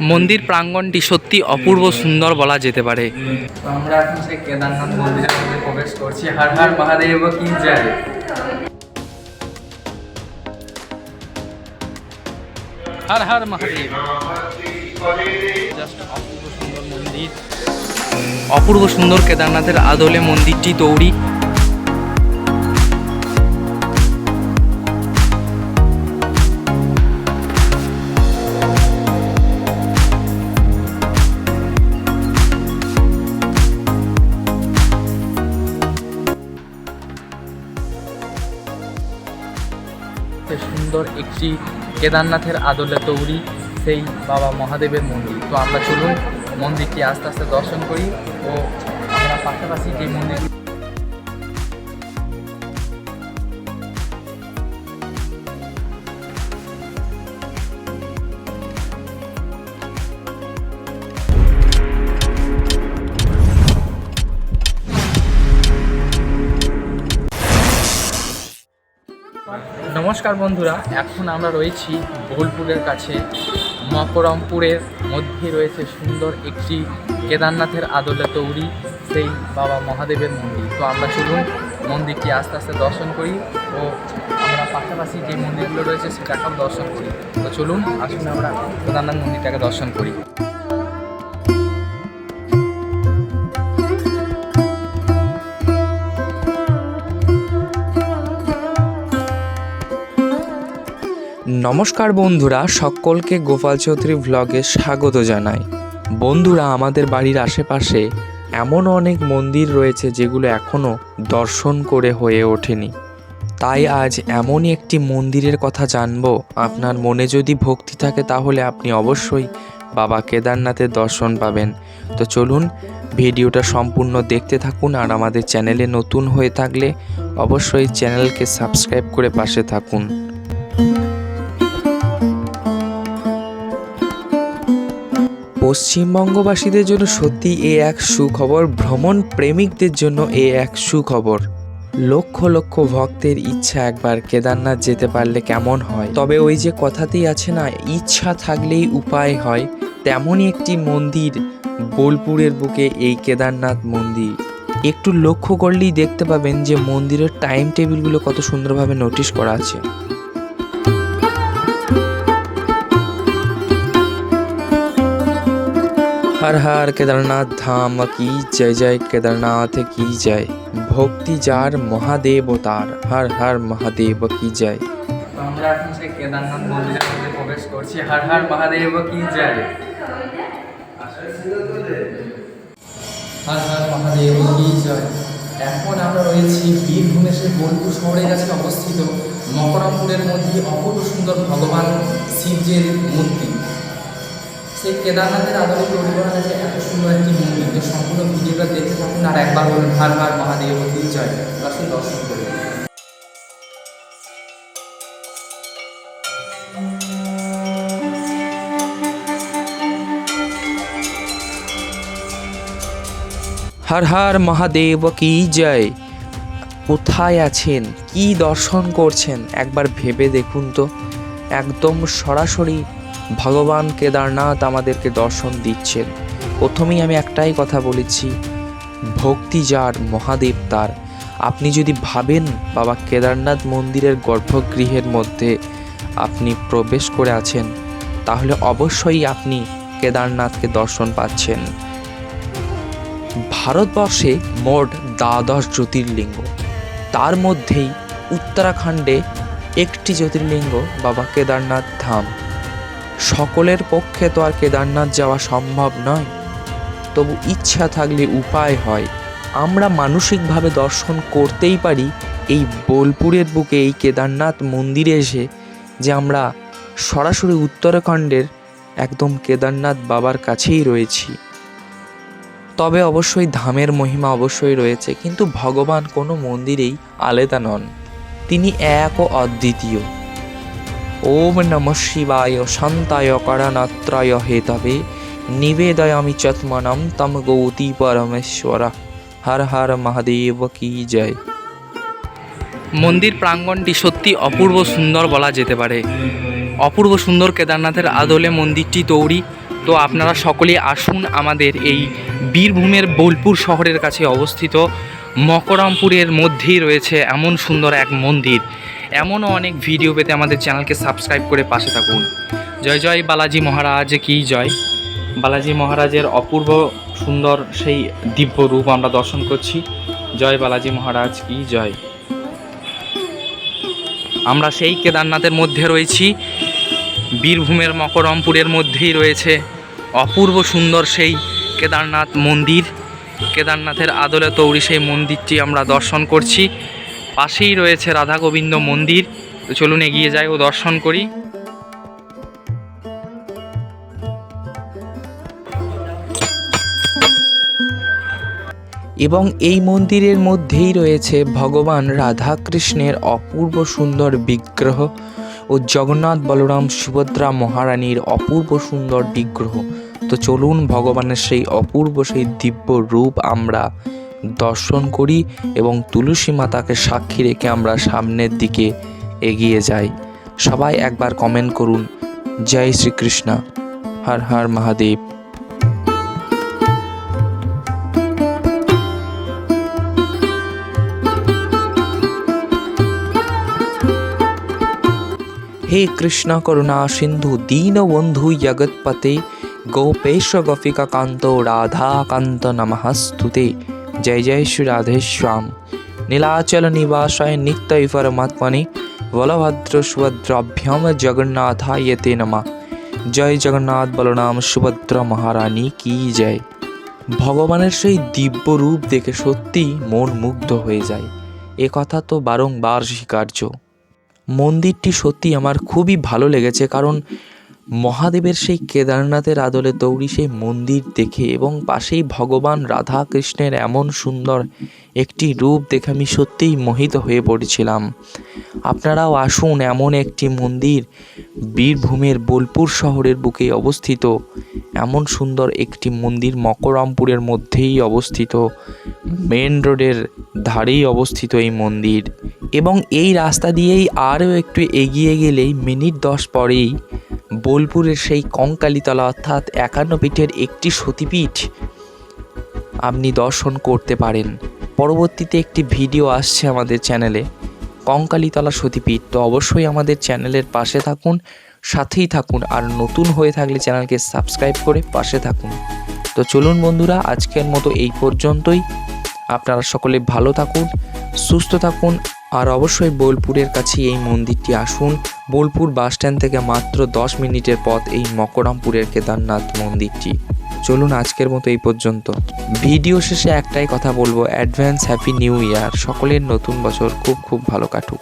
মন্দির প্রাঙ্গণটি সত্যি অপূর্ব সুন্দর বলা যেতে পারে। আমরা এখন সেই কেদারনাথ মন্দিরের মধ্যে প্রবেশ করছি। হর হর মহাদেব কি হর হর মহাদেব। জাস্ট অপূর্ব সুন্দর মন্দির। অপূর্ব সুন্দর কেদারনাথের আদলে মন্দিরটি তৈরি। সুন্দর একটি কেদারনাথের আদলে তৈরি সেই বাবা মহাদেবের মন্দির। তো আমরা চলুন মন্দিরটি আস্তে আস্তে দর্শন করি ও আমরা পাশাপাশি যে মন্দির নমস্কার বন্ধুরা, এখন আমরা রয়েছি বোলপুরের কাছে। মকরমপুরের মধ্যে রয়েছে সুন্দর একটি কেদারনাথের আদলে তৈরি, সেই বাবা মহাদেবের মন্দির। তো আমরা চলুন মন্দিরটি আস্তে আস্তে দর্শন করি ও আমরা পাশাপাশি যে মন্দিরগুলো রয়েছে সেটাকেও দর্শন করি। তো চলুন, আসুন আমরা কেদারনাথ মন্দিরটাকে দর্শন করি। নমস্কার বন্ধুরা, সকলকে গোপাল চৌধুরী ভ্লগে স্বাগত জানাই। বন্ধুরা, আমাদের বাড়ির আশেপাশে এমন অনেক মন্দির রয়েছে যেগুলো এখনও দর্শন করে হয়ে ওঠেনি। তাই আজ এমনই একটি মন্দিরের কথা জানব। আপনার মনে যদি ভক্তি থাকে তাহলে আপনি অবশ্যই বাবা কেদারনাথের দর্শন পাবেন। তো চলুন, ভিডিওটা সম্পূর্ণ দেখতে থাকুন আর আমাদের চ্যানেলে নতুন হয়ে থাকলে অবশ্যই চ্যানেলকে সাবস্ক্রাইব করে পাশে থাকুন। পশ্চিমবঙ্গবাসীদের জন্য সত্যি এ এক সুখবর, ভ্রমণ প্রেমিকদের জন্য এ এক সুখবর। লক্ষ লক্ষ ভক্তের ইচ্ছা একবার কেদারনাথ যেতে পারলে কেমন হয়? তবে ওই যে কথাতেই আছে না, ইচ্ছা থাকলেই উপায় হয়, তেমনই একটি মন্দির, বোলপুরের বুকে এই কেদারনাথ মন্দির। একটু লক্ষ্য করলেই দেখতে পাবেন যে মন্দিরের টাইম টেবিলগুলো কত সুন্দরভাবে নোটিশ করা আছে। হর হর কেদারনাথ ধাম কি জয় জয় কেদারনাথ কি জয় ভক্তি যার মহাদেব তার হর হর মহাদেব কি জয় আমরা এখন সেই কেদারনাথ মন্দিরের মধ্যে প্রবেশ করছি হর হর মহাদেব কি জয় হর হর মহাদেব কি জয় এখন আমরা রয়েছি বীরভূমের সেই বোলপুর শহরের কাছে অবস্থিত মকরমপুরের মধ্যে অপূর্ব সুন্দর ভগবান শিবজের মূর্তি। সেই কেদারনাথের আদলে তৈরি করা হয়েছে এত সুন্দর একটি মন্দির। তো সম্পূর্ণ ভিডিওটা দেখতে থাকুন আর একবার বলুন হার হার মহাদেব জয়। দর্শন দর্শন করুন। হর হর মহাদেব কি জয়। কোথায় আছেন? কি দর্শন করছেন? একবার ভেবে দেখুন তো। একদম সরাসরি ভগবান কেদারনাথ আমাদেরকে দর্শন দিচ্ছেন। প্রথমেই আমি একটাই কথা বলেছি, ভক্তি যার, মহাদেব তার। আপনি যদি ভাবেন বাবা কেদারনাথ মন্দিরের গর্ভগৃহের মধ্যে আপনি প্রবেশ করে আছেন, তাহলে অবশ্যই আপনি কেদারনাথকে দর্শন পাচ্ছেন। ভারতবর্ষে মোট দ্বাদশ জ্যোতির্লিঙ্গ। তার মধ্যেই উত্তরাখণ্ডে একটি জ্যোতির্লিঙ্গ বাবা কেদারনাথ ধাম। সকলের পক্ষে তো আর কেদারনাথ যাওয়া সম্ভব নয়। তবু ইচ্ছা থাকলে উপায় হয়। আমরা মানসিকভাবে দর্শন করতেই পারি এই বোলপুরের বুকে এই কেদারনাথ মন্দিরে এসে যে আমরা সরাসরি উত্তরাখণ্ডের একদম কেদারনাথ বাবার কাছেই রয়েছি। তবে অবশ্যই ধামের মহিমা অবশ্যই রয়েছে, কিন্তু ভগবান কোনো মন্দিরেই আলাদা নন। তিনি এক ও অদ্বিতীয়। ওম নম শিবায়, শান্তায়, করণত্রয় হেতবে নিবেদয়ামি চত্মনম তম গৌতি পরমেশ্বর। হর হর মহাদেব কি জয়। মন্দির প্রাঙ্গণটি সত্যি অপূর্ব সুন্দর বলা যেতে পারে। অপূর্ব সুন্দর কেদারনাথের আদলে মন্দিরটি তৈরি। তো আপনারা সকলেই আসুন আমাদের এই বীরভূমের বোলপুর শহরের কাছে অবস্থিত মকরামপুরের মধ্যেই রয়েছে এমন সুন্দর এক মন্দির। এমনও অনেক ভিডিও পেতে আমাদের চ্যানেলকে সাবস্ক্রাইব করে পাশে থাকুন। জয় জয় বালাজি মহারাজ, কি জয়? বালাজি মহারাজের অপূর্ব সুন্দর সেই দিব্য রূপ আমরা দর্শন করছি। জয় বালাজি মহারাজ, কি জয়? আমরা সেই কেদারনাথের মধ্যে রয়েছি। বীরভূমের মকরমপুরের মধ্যেই রয়েছে অপূর্ব সুন্দর সেই কেদারনাথ মন্দির। কেদারনাথের আদলে তৈরি সেই মন্দিরটি আমরা দর্শন করছি। পাশেই রয়েছে রাধা গোবিন্দ মন্দির। তো চলুন এগিয়ে যাই ও দর্শন করি। এবং এই মন্দিরের মধ্যেই রয়েছে ভগবান রাধাকৃষ্ণের অপূর্ব সুন্দর বিগ্রহ ও জগন্নাথ বলরাম সুভদ্রা মহারানীর অপূর্ব সুন্দর বিগ্রহ। তো চলুন ভগবানের সেই অপূর্ব সেই দিব্য রূপ আমরা দর্শন করি এবং তুলসী মাতাকে সাক্ষী রেখে আমরা সামনের দিকে এগিয়ে যাই। সবাই একবার কমেন্ট করুন। জয় শ্রীকৃষ্ণ। হর হর মহাদেব। হে কৃষ্ণ করুণা সিন্ধু, দীনবন্ধু জগৎপতে গোপেশ গোপিকা কান্ত রাধাকান্ত নমস্তুতে। জয় জয় শ্রী রাধে শ্যাম। নীলাচল নিবাসায় నివాసాయ পরমাত্মনি। বলভদ্র সুভদ্রাভ্যম জগন্নাথায় ইয়েতে নমা। জয় জগন্নাথ বলনাম সুভদ্রা মহারানী কি জয়। ভগবানের সেই দিব্য রূপ দেখে সত্যি মন মুগ্ধ হয়ে যায়। এ কথা তো বারংবার স্বীকার্য। মন্দিরটি সত্যি আমার খুবই ভালো লেগেছে কারণ মহাদেবের সেই কেদারনাথের আদলে তৈরি সেই মন্দির দেখে এবং পাশেই ভগবান রাধা কৃষ্ণের এমন সুন্দর একটি রূপ দেখে আমি সত্যিই মোহিত হয়ে পড়েছিলাম। আপনারাও আসুন এমন একটি মন্দির বীরভূমের বোলপুর শহরের বুকে অবস্থিত। এমন সুন্দর একটি মন্দির মকরমপুরের মধ্যেই অবস্থিত। মেন রোডের ধারেই অবস্থিত এই মন্দির। এবং এই রাস্তা দিয়েই আরও একটু এগিয়ে গেলেই মিনিট দশ পরেই বোলপুরের সেই কঙ্কালীতলা অর্থাৎ একান্ন পীঠের একটি সতীপীঠ। আপনি দর্শন করতে পারেন। পরবর্তীতে একটি ভিডিও আসছে আমাদের চ্যানেলে, কঙ্কালীতলা সতীপীঠ। তো অবশ্যই আমাদের চ্যানেলের পাশে থাকুন, সাথেই থাকুন, আর নতুন হয়ে থাকলে চ্যানেলকে সাবস্ক্রাইব করে পাশে থাকুন। তো চলুন বন্ধুরা, আজকের মতো এই পর্যন্তই। আপনারা সকলে ভালো থাকুন, সুস্থ থাকুন, আর অবশ্যই বোলপুরের কাছে এই মন্দিরটি আসুন। বোলপুর বাস স্ট্যান্ড থেকে মাত্র দশ মিনিটের পথ এই মকরমপুরের কেদারনাথ মন্দিরটি। চলুন আজকের মতো এই পর্যন্ত। ভিডিও শেষে একটাই কথা বলব, অ্যাডভান্স হ্যাপি নিউ ইয়ার। সকলের নতুন বছর খুব খুব ভালো কাটুক।